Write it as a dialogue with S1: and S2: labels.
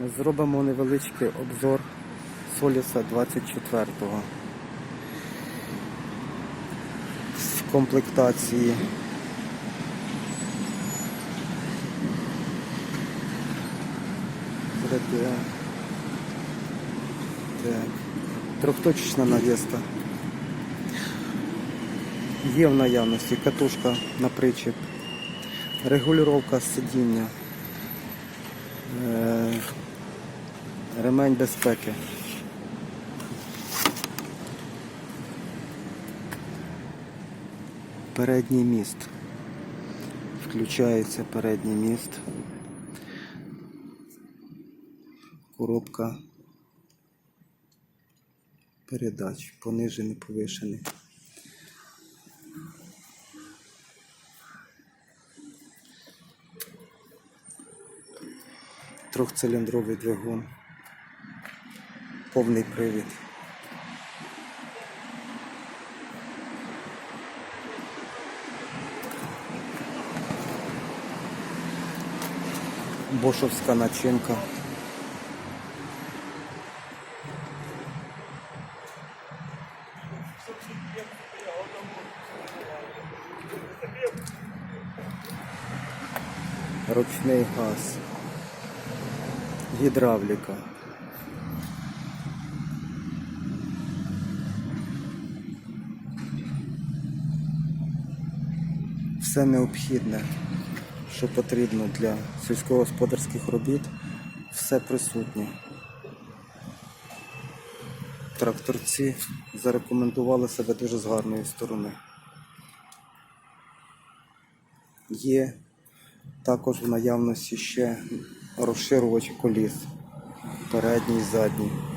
S1: Ми зробимо невеличкий обзор Соліса 24-го. В комплектації. Трьохточечна навіска. Є в наявності катушка на причіп, регулювання сидіння, ремень безпеки. Передній міст. Включається передній міст. Коробка передач, понижений, повишений. Трьохциліндровий двигун. Повний привід. Бошовська начинка. Ручний газ. Гідравліка. Все необхідне, що потрібно для сільськогосподарських робіт, все присутнє. Тракторці зарекомендували себе дуже з гарної сторони. Є також в наявності ще розширювач коліс. Передній і задній.